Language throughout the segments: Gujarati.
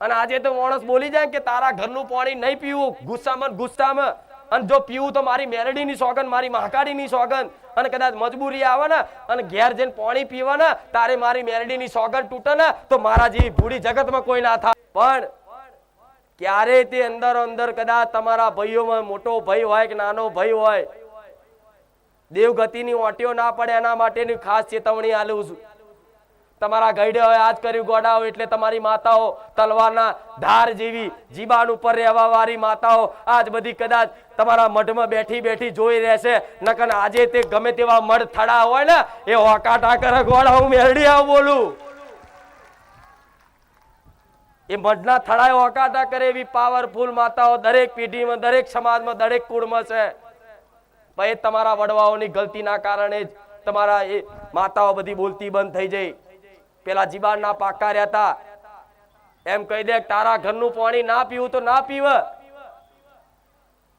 અને આજે તો માણસ બોલી જાય કે તારા ઘરનું પાણી નહીં પીવું, ગુસ્સામાં ગુસ્સામાં. અને જો પીવું તો મારી મેલડીની સોગન મારી મહાકાળીની સોગન અને કદાચ મજબૂરી આવે ને, અને ઘેર જઈને પાણી પીવાના, તારે મારી મેલડીની સોગન તૂટે ને, તો મારા જેવી ભૂડી જગતમાં કોઈ ના થાય. પણ ક્યારે તે અંદર અંદર કદાચ તમારા ભાઈઓમાં મોટો ભાઈ હોય કે નાનો ભાઈ હોય, દેવગતિની ઓટીઓ ના પડે એના માટેની ખાસ ચેતવણી આલું છું. તમારા ગઈડે હોય આજ કર્યું ગોડાઓ એટલે તમારી માતાઓ તલવારના ધાર જેવી જીબાન ઉપર રહેવા વાળી માતાઓ આજ બધી કદાચ તમારા મઢમાં બેઠી બેઠી જોઈ રહેશે. નકન આજે તે ગમે તેવા મઢ થડા હોય ને, એ હોકાટા કરે ગોડા હું મેળડી આવું બોલું. એ મઢના થડાએ હોકાટા કરે એવી પાવરફુલ માતાઓ દરેક પેઢીમાં, દરેક સમાજમાં, દરેક કુળમાં છે. ભાઈ તમારા વડવાઓની ગલતીના કારણે જ તમારા એ માતાઓ બધી બોલતી બંધ થઈ જઈ. પેલા જીબાનના પાકા રહેતા. એમ કહી દે, તારા ઘરનું પાણી ના પીવું તો ના પીવ.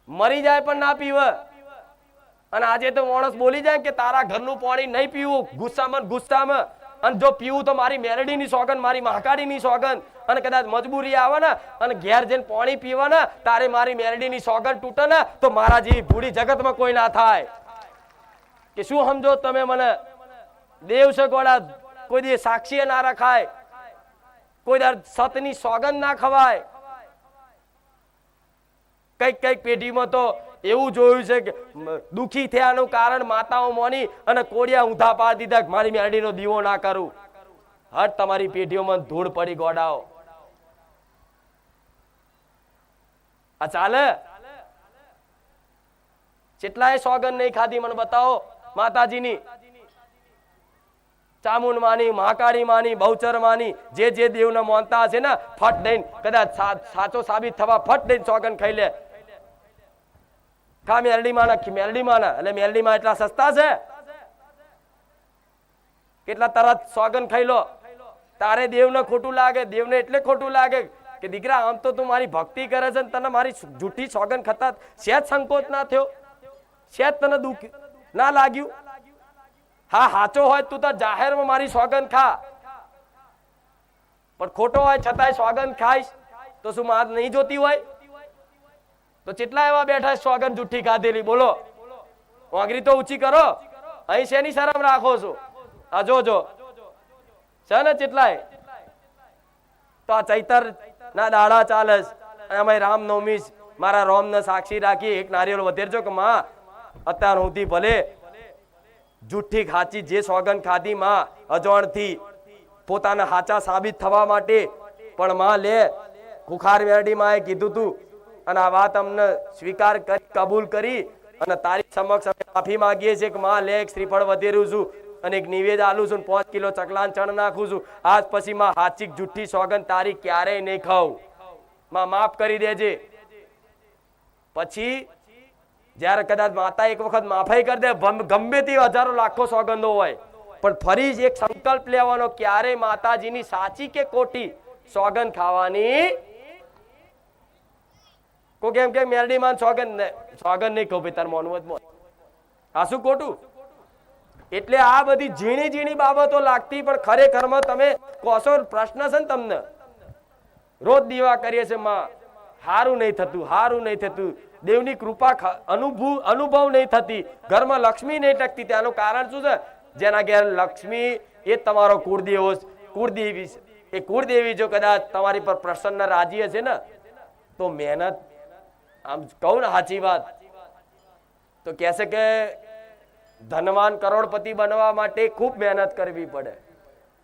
મરી જાય પણ ના પીવ. અને આજે તો માણસ બોલી જાય કે તારા ઘરનું પાણી નહીં પીવું. ગુસ્સામાં ગુસ્સામાં. અને જો પીવું તો મારી મેલડીની સોગન મારી મહાકાળીની સોગન અને કદાચ મજબૂરી આવે ને, અને ઘેર જઈને પાણી પીવા ને, તારે મારી મેલડીની સોગન તૂટે ને, તો મારા જેવી ભૂડી જગતમાં કોઈ ના થાય. કે શું સમજો તમે મને? દેવ છે ગોળા કોઈ દી સાક્ષી ના રખાય. કોઈ દર સતની સોગંદ ના ખવાય. કંઈક કંઈક પેઢીમાં તો એવું જોયું છે કે દુખી થયાનું કારણ માતાઓ મોની અને કોડિયા ઊંધા પાડી દીધા મારી મેરડીનો દીવો ના કરું. હટ તમારી પેઢીઓમાં ધૂળ પડી ગોડાઓ. આ ચાલે? કેટલાય સોગન નહીં ખાધી મને બતાવો માતાજીની. ચામુંડ માની મહાકાળી જે જે દેવને માનતા હશે ને, ફટ દઈને, કદાચ સાચો સાબિત થવા ફટ દઈને ચોગન ખાઈ લે. ખા મેરડી માના એટલે મેરડી એટલા સસ્તા છે? કેટલા તરત સોગન ખાઈ લો. તારે દેવને ખોટું લાગે, દેવને એટલે ખોટું લાગે કે દીકરા, આમ તો તું મારી ભક્તિ કરે છે ને તને મારી જૂઠી સોગન ખતા સેજ સંકોચ ના થયો? સેજ તને દુઃખ ના લાગ્યું? હા સાચો હોય તું તો જાહેરમાં મારી સોગન ખા. પણ ખોટો હોય છતાંય સોગન ખાઈશ, તો શું માર નહીં જોતી હોય? તો કેટલા એવા બેઠા સોગન જુઠ્ઠી ખાધેલી? બોલો. વાંગરી તો ઊંચી કરો. અહીં શેની શરમ રાખો છો? આ જો જો. છે ને કેટલાય તો આ ચૈતર ના દાડા ચાલે અને અમે રામનવમી. મારા રોમને સાક્ષી રાખી એક નારિયેળ વધેરજો કે માં, અત્યાર સુધી ભલે જુઠ્ઠી ખાચી જે સોગન ખાધી માં અજોણથી પોતાના હાચા સાબિત થવા માટે. પણ માં લે, ખુખાર વેરડી માએ કીધું તું. અને આ વાત અમને સ્વીકાર કરી, કબૂલ કરી. અને તારી સમક્ષ અમે માફી માંગીએ છીએ કે માં લે, એક શ્રીફળ વધેરું છું અને એક નિવેદ આલું છું પાંચ કિલો ચકલાન ચણ નાખું છું. આજ પછી માં હાચી જુઠ્ઠી સોગન તારી ક્યારેય નહીં ખાવમાં માફ કરી દેજે. પછી જ્યારે કદાચ માતા એક વખત માફાઈ કરી દે ગમે તે હજારો, લાખો સોગંદો હોય. પણ ફરી જ એક સંકલ્પ લેવાનો ક્યારે માતાજીની સાચી કે કોટી સોગંદ ખાવાની? કોઈ કેમ કે, મેરડી માન સોગંદ સોગંદ નહીં કહું ભાઈ તાર મોનવું જ મોન. આ શું ખોટું? એટલે આ બધી ઝીણી ઝીણી બાબતો લાગતી, પણ ખરેખરમાં તમે કોશો પ્રશ્ન છે ને તમને? રોજ દીવા કરીએ છે, માં. હારું નહીં થતું, હારું નહીં થતું. દેવની કૃપા અનુભવ અનુભવ નહીં થતી. ઘરમાં લક્ષ્મી નહીં ટકતી. તેનું કારણ શું છે? જેના ઘેર લક્ષ્મી એ તમારો કુળદેવો કુળદેવી એ કુળદેવી જો કદાચ તમારી પર પ્રસન્ન રાજી હશે ને, તો મહેનત, આમ કહું ને સાચી વાત, તો કહેશે કે ધનવાન કરોડપતિ બનવા માટે ખૂબ મહેનત કરવી પડે.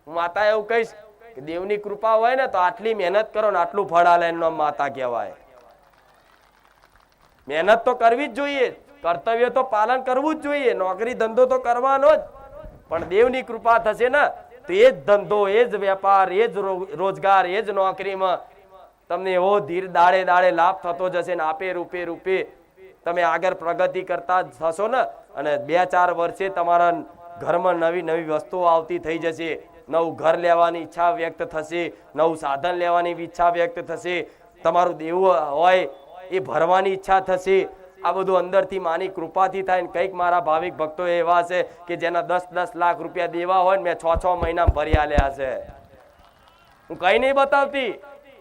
હું માતા એવું કહીશ કે દેવની કૃપા હોય ને, તો આટલી મહેનત કરો ને, આટલું ફળ આલે એમનો માતા કહેવાય. મહેનત તો કરવી જ જોઈએ. કર્તવ્ય તો પાલન કરવું જ જોઈએ. નોકરી, ધંધો તો કરવાનો જ. પણ દેવની કૃપા થશે ને, તો એ જ ધંધો, એ જ વેપાર, એ જ રોજગાર, એ જ નોકરીમાં તમને એવો ધીર દાડે દાડે લાભ થતો જશે ને, આપે રૂપે રૂપે તમે આગળ પ્રગતિ કરતા થશો ને. અને બે ચાર વર્ષે તમારા ઘરમાં નવી નવી વસ્તુઓ આવતી થઈ જશે. નવું ઘર લેવાની ઈચ્છા વ્યક્ત થશે. નવું સાધન લેવાની ઈચ્છા વ્યક્ત થશે. તમારું દેવું હોય એ ભરવાની ઈચ્છા થશે. આ બધું અંદરથી માની કૃપાથી થાય ને કંઈક મારા ભાવિક ભક્તો એવા છે કે જેના દસ દસ લાખ રૂપિયા દેવા હોય ને મેં છ છ મહિના ભરી આલ્યા છે. હું કઈ નહીં બતાવતી,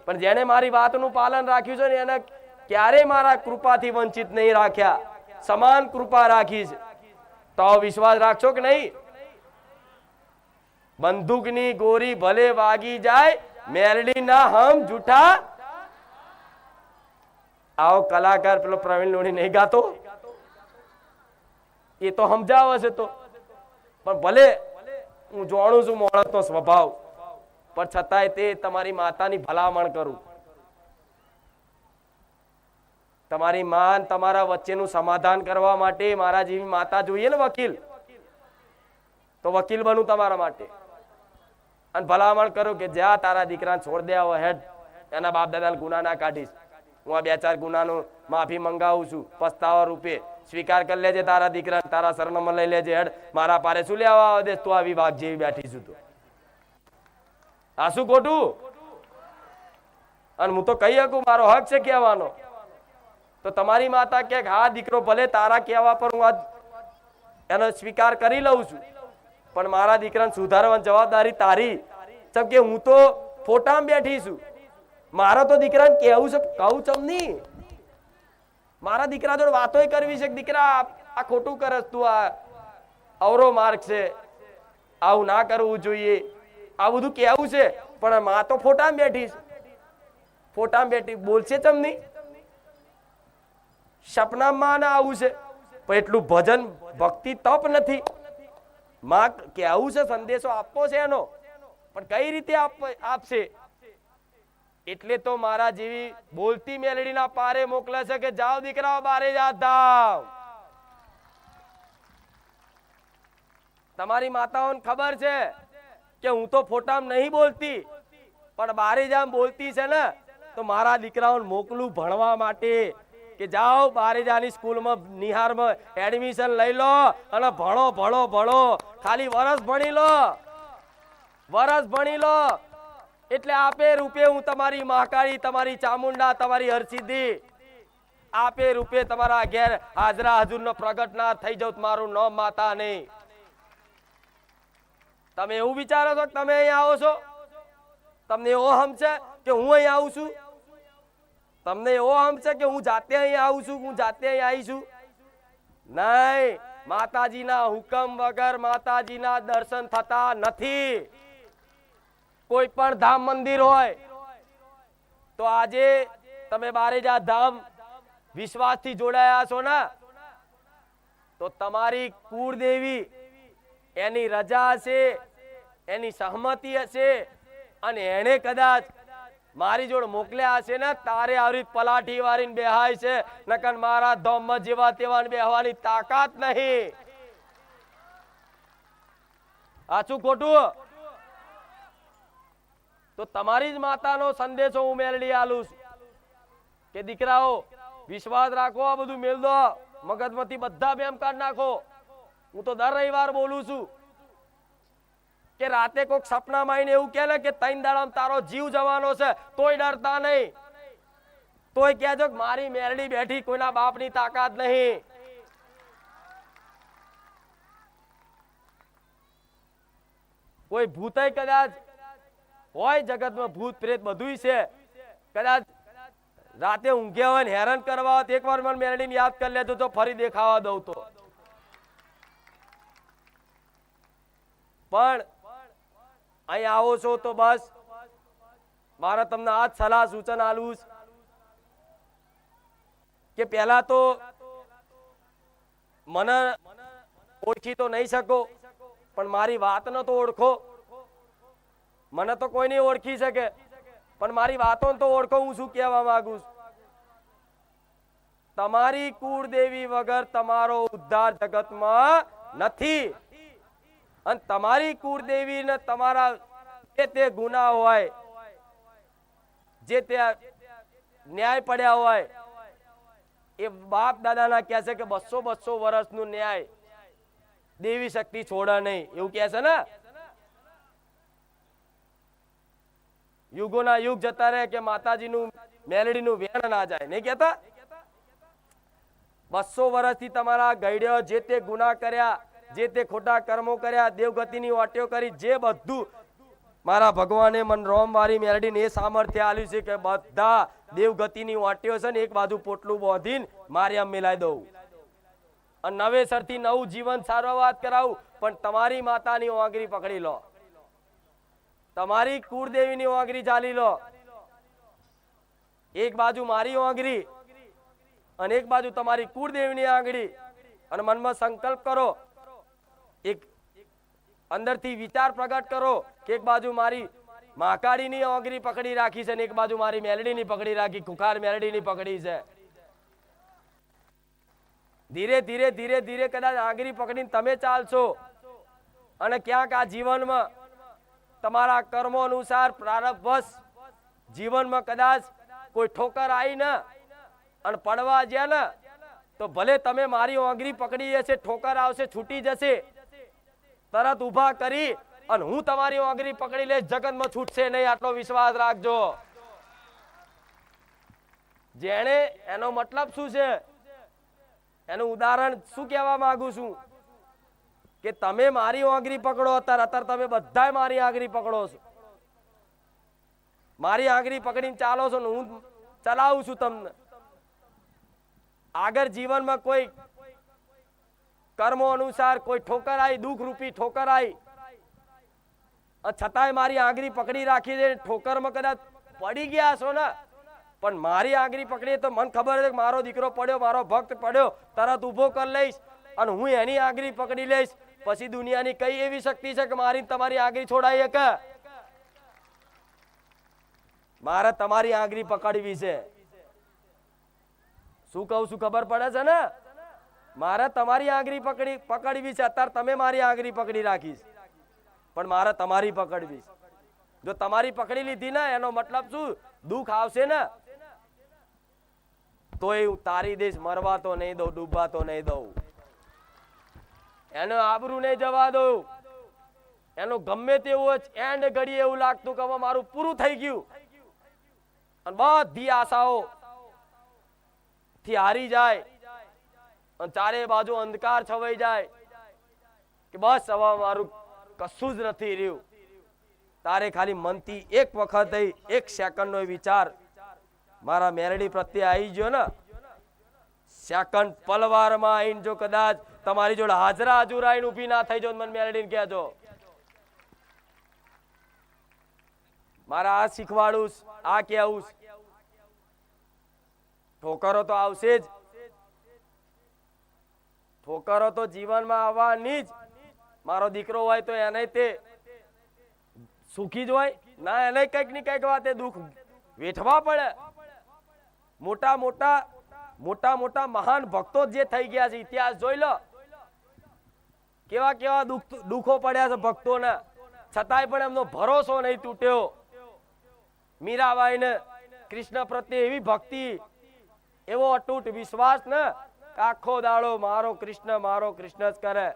પણ જેને મારી વાતનું પાલન રાખ્યું છે ને એને ક્યારેય મારા કૃપાથી વંચિત નહીં રાખ્યા. સમાન કૃપા રાખી છે તો વિશ્વાસ રાખશો કે નહીં? બંદૂકની ગોરી ભલે વાગી જાય મેરડી ના હમ જૂઠા આવો કલાકાર પેલો પ્રવીણ લોણી નહીં ગાતો? એ તો સમજાવે છે તો. પણ ભલે હું જાણું છું મોણસનો સ્વભાવ, પણ છતાંય તે તમારી માતાની ભલામણ કરું. તમારી માન તમારા વચ્ચેનું સમાધાન કરવા માટે મારા જેવી માતા જોઈએ ને વકીલ? તો વકીલ બનું તમારા માટે. અને ભલામણ કરું કે જ્યાં તારા દીકરાને છોડ દે હેડ, એના બાપ દાદાને ગુના ના કાઢીશ. હું આ બે ચાર ગુનાનો માફી મંગાવું છું. પસ્તાવા રૂપે. સ્વીકાર કરી લેજે તારા દીકરા તારા સરનામા લઈ લેજે હેડ. મારા પારે શું લેવા આવે દે તું આ વિભાગ જેવી બેઠી છું તું. આ શું ખોટું? અને હું તો કહી શકું, મારો હક છે કહેવાનો. તો તમારી માતા કે, હા, દીકરો, ભલે તારા કહેવા પર હું આજ એનો સ્વીકાર કરી લઉં છું. પણ મારા દીકરાને સુધારવાની જવાબદારી તારી. ચમ કે હું તો ફોટામાં બેઠી છું. મારા તો દીકરાને કહેવું છે, કહું ચમ નહીં. મારા દીકરા જોડે વાતો કરવી છે દીકરા, આ ખોટું કરસ તું, આ અવરો માર્ગ છે. આવું ના કરવું જોઈએ. આ બધું કહેવું છે, પણ માં તો ફોટામાં બેઠી છે. ફોટામાં બેઠી, બોલશે ચમ નહીં. સપનામાં ના આવું છે, પણ એટલું ભજન, ભક્તિ તપ નથી. માં કહેવું છે, સંદેશો આપવો છે એનો, પણ કઈ રીતે આપ- આપશે? એટલે તો મારા જેવી બોલતી મેલડીના પારે મોકલે છે કે જાઓ દીકરાઓ, બારે જા તમારી માતાઓને ખબર છે કે હું તો ફોટામાં નહીં બોલતી, પણ બારે જામ બોલતી છે ને, તો મારા દીકરાઓને મોકલું ભણવા માટે કે જાઓ બારેજાની સ્કૂલમાં નિહારમાં એડમિશન લઈ લો અને ભણો ભણો ભણો. ખાલી વરસ ભણી લો. વરસ ભણી લો. એટલે આપે રૂપે હું તમારી મહાકાળી, તમારી ચામુંડા, તમારી હરસિદ્ધિ, આપે રૂપે તમારા ઘેર હાજરા હજુરનો પ્રગટ ના થઈ જાવ મારું નામ માતા નહીં. તમે એવું વિચારો છો તમે અહીંયા આવો છો? તમને એવો હમ છે કે હું અહીં આવું છું? તમને એવો હમ છે કે હું જાતે અહીં આવું છું, હું જાતે અહીં આવી છું? નહીં, માતાજીના હુકમ વગર માતાજીના દર્શન થતા નથી. કોઈ પણ ધામ મંદિર હોય, તો આજે તમે બારેજા ધામ વિશ્વાસથી જોડાયા છો ને? તો તમારી કુળદેવી એની રજા હશે, એની સહમતિ હશે, અને એને કદાચ મારી જોડે મોકલ્યા હશે ને, તારે આવી પલાઠી વાળીને બેહાય છે, નકર મારા ધોમ જેવા તેવા બેહવાની તાકાત નહીં. આછું ખોટું? તો તમારી જ માતાનો સંદેશો હું મેળવી આલું છું. કે દીકરાઓ, વિશ્વાસ રાખો, આ બધું મેળ દો. મગજમાંથી બધા બેમ કાઢ નાખો. હું તો દર રવિવાર બોલું છું કે રાતે કોઈક સપના માઈને એવું કહે ને કે તૈન દાડામાં તારો જીવ જવાનો છે, તોય ડરતા નહીં. તોય કહેજો કે મારી મેરડી બેઠી કોઈના બાપની તાકાત નહીં. કોઈ ભૂતય કદાચ હોય જગતમાં ભૂત પ્રેત બધુંય છે. કદાચ રાતે ઊંઘ્યા હોય ને હેરાન કરવા હોત, એકવાર મને મેરડીને યાદ કરી લેજો, તો ફરી દેખાવા દઉં તો. પણ અહીં આવો છો તો બસ. મારે તમને આ જ સલાહ સૂચન આલું કે પહેલા તો મને ઓળખી તો નહીં શકો, પણ મારી વાતનો તો ઓળખો. મને તો કોઈ નહીં ઓળખી શકે. પણ મારી વાતો તો ઓળખો, હું શું કહેવા માંગુ છું? તમારી કુળદેવી વગર તમારો ઉદ્ધાર જગતમાં નથી. અને તમારી કુળદેવી ને તમારા જે તે ગુના હોય, જે તે ન્યાય પડ્યા હોય, એ બાપ દાદાના કહે છે કે બસો બસો વર્ષનું ન્યાય દેવી શક્તિ છોડે નહીં. એવું કહે છે ને? યુગોના યુગ જતા રહે કે માતાજીનું, મેલડીનું વેણ ના જાય. નહીં કહેતા? બસો વર્ષથી તમારા ગઈડ્યો જે તે ગુના કર્યા, જે તે ખોટા કર્મો કર્યા, દેવગતિની વાટ્યો કરી, જે બધું મારા ભગવાને મન રોમવારી મેલડીને એ સામર્થ્ય આલ્યું છે કે બધા દેવગતિની વાટીઓ છે ને એક બાજુ પોટલું બોધીને મારે આમ મિલાઈ દઉં. અને નવેસરથી નવું જીવન સારવાત કરાવું, પણ તમારી માતાની ઓગરી પકડી લો. તમારી કુળદેવીની ઓગરી ચાલી લો. એક બાજુ મારી ઓગરી અને એક બાજુ તમારી કુળદેવીની આંગળી. અને મનમાં સંકલ્પ કરો. એક અંદરથી વિચાર પ્રગટ કરો કે એક બાજુ મારી મહાકાળીની ઓગરી પકડી રાખી છે અને એક બાજુ મારી મેલડીની પકડી રાખી. ખુખાર મેલડીની પકડી છે. ધીરે ધીરે ધીરે ધીરે કદાચ આંગળી પકડીને તમે ચાલશો. અને ક્યાંક આ જીવનમાં તમારા કર્મો અનુસાર પ્રારબ્ધવશ જીવનમાં કદાચ કોઈ ઠોકર આવી ને અને પડવા જ્યાં ને, તો ભલે તમે મારી ઓંગરી પકડી જશે ઠોકર આવશે, છૂટી જશે. તરત ઊભા કરી અને હું તમારી ઓંગરી પકડી લઈશ, જગતમાં છૂટશે નહીં, આટલો વિશ્વાસ રાખજો. જેણે એનો મતલબ શું છે? એનું ઉદાહરણ શું કહેવા માંગુ છું? કે તમે મારી આંગળી પકડો અત્યારે અત્યારે તમે બધાય મારી આંગળી પકડો છો. મારી આંગળી પકડીને ચાલો છો ને હું ચલાવું છું તમને. આગળ જીવનમાં કોઈ કર્મો અનુસાર કોઈ ઠોકર આવી દુઃખ રૂપી ઠોકર આવી છતાંય મારી આંગળી પકડી રાખી દે, ઠોકરમાં કદાચ પડી ગયા છો ને, પણ મારી આંગળી પકડી તો મને ખબર છે મારો દીકરો પડ્યો, મારો ભક્ત પડ્યો, તરત ઊભો કરી લઈશ અને હું એની આંગળી પકડી લઈશ. પછી દુનિયાની કઈ એવી શક્તિ છે કે મારી તમારી આંગળી છોડાઈ એક મારે તમારી આંગળી પકડવી છે. શું કહું છું ખબર પડે છે ને? મારે તમારી આંગળી પકડી, પકડવી છે. અત્યારે તમે મારી આંગળી પકડી રાખીશ પણ મારે તમારી પકડવી. જો તમારી પકડી લીધી ને, એનો મતલબ શું? દુઃખ આવશે ને? તોય હું તારી દઈશ મરવા તો નહીં દઉં, ડૂબવા તો નહીં દઉં. એનો આબરૂ નહીં જવા દઉં. એનું ગમે તેવું જ એન્ડ ઘડી એવું લાગતું કે મારું પૂરું થઈ ગયું. અને બધી આશાઓ થી હારી જાય. અને ચારે બાજુ અંધકાર છવાઈ જાય. કે બસ હવે મારું કશું જ નથી રહ્યું. તારે ખાલી મનથી એક વખત એક સેકન્ડનો વિચાર મારા મેરડી પ્રત્યે આવી ગયો ને. સેકન્ડ પલવારમાં આવીને જો કદાચ તમારી જોડે હાજરા હજુરાઈને ઊભી ના થઈ જો મન મેરડીને કહેજો. મારા આ શીખવાડું આ કહેવું ઠોકરો તો આવશે જ. ઠોકરો તો જીવનમાં આવવાની જ. મારો દીકરો હોય તો એને તે સુખી જ હોય. ના, એને કંઈકની કંઈક વાતે દુઃખ વેઠવા પડે. મોટા મોટા મોટા મોટા મહાન ભક્તો જે થઈ ગયા છે, ઇતિહાસ જોઈ લો. કેવા કેવા દુઃખ દુઃખો પડ્યા છે ભક્તોના. છતાંય પણ એમનો ભરોસો નહીં તૂટ્યો. મીરાબાઈને કૃષ્ણ પ્રત્યે એવી ભક્તિ, એવો અતૂટ વિશ્વાસ ને આખો દાડો મારો કૃષ્ણ મારો કૃષ્ણ જ કરે.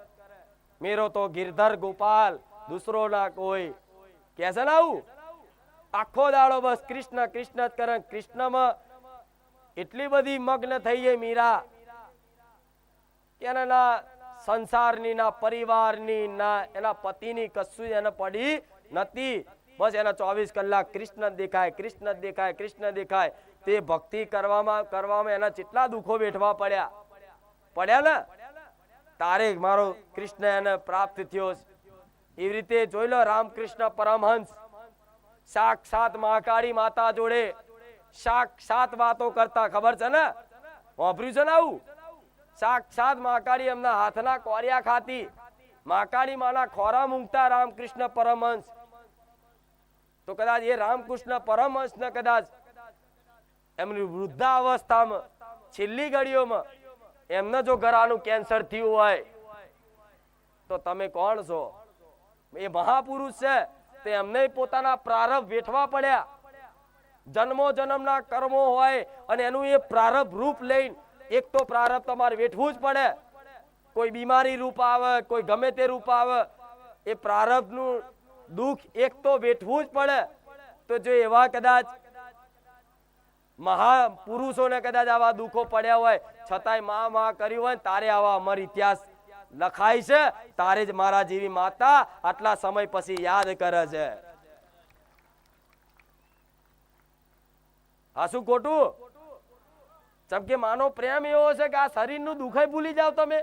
મેરો તો ગિરધર ગોપાલ, દૂસરો ના કોઈ. કે છે ને આવું? આખો દાડો બસ કૃષ્ણ કૃષ્ણ જ કરે કૃષ્ણમાં એટલી બધી મગ્ન થઈ ગઈ મીરા. કે ના સંસારની ના, પરિવારની ના, એના પતિની કશું એને પડી નથી. બસ એના ચોવીસ કલાક કૃષ્ણ દેખાય કૃષ્ણ દેખાય કૃષ્ણ દેખાય. તે ભક્તિ કરવામાં કરવામાં એના કેટલા દુઃખો વેઠવા પડ્યા. પડ્યા ને? તારે મારો કૃષ્ણ એને પ્રાપ્ત થયો. એવી રીતે જોઈ લો રામકૃષ્ણ પરમહંસ. સાક્ષાત મહાકાળી માતા જોડે સાક્ષાત વાતો કરતા. ખબર છે ને? વાપર્યું છે ને આવું? સાક્ષાત મહાકાળી એમના હાથના કોરિયા ખાતી. મહાકાળી માના ખોરા મૂંગતા રામકૃષ્ણ પરમહંસ. તો કદાચ એ રામકૃષ્ણ પરમહંસ ને કદાચ એમની વૃદ્ધાવસ્થામાં, છેલ્લી ઘડીઓમાં એમને જો ગરાનું કેન્સર થયું હોય, તો તમે કોણ છો? એ મહાપુરુષ છે, તે એમને પોતાના પ્રારંભ વેઠવા પડ્યા. જન્મો જન્મના કર્મો હોય અને એનું એ પ્રારંભ રૂપ લઈને એક તો પ્રારબ્ધ તમારે વેઠવું જ પડે. કોઈ બીમારી રૂપ આવે, કોઈ ગમે તે રૂપ આવે, એ પ્રારબ્ધનું દુઃખ એક તો વેઠવું જ પડે. તો જો એવા કદાચ મહાપુરુષોને કદાચ આવા દુઃખો પડ્યા હોય, છતાંય મા મા કર્યું હોય તારે આવા અમારી ઇતિહાસ લખાય છે. તારે જ મારા જેવી માતા આટલા સમય પછી યાદ કરે છે. હા, શું ખોટું? ચમ કે માનો પ્રેમ એવો છે કે આ શરીરનું દુખાય ભૂલી જાવ તમે.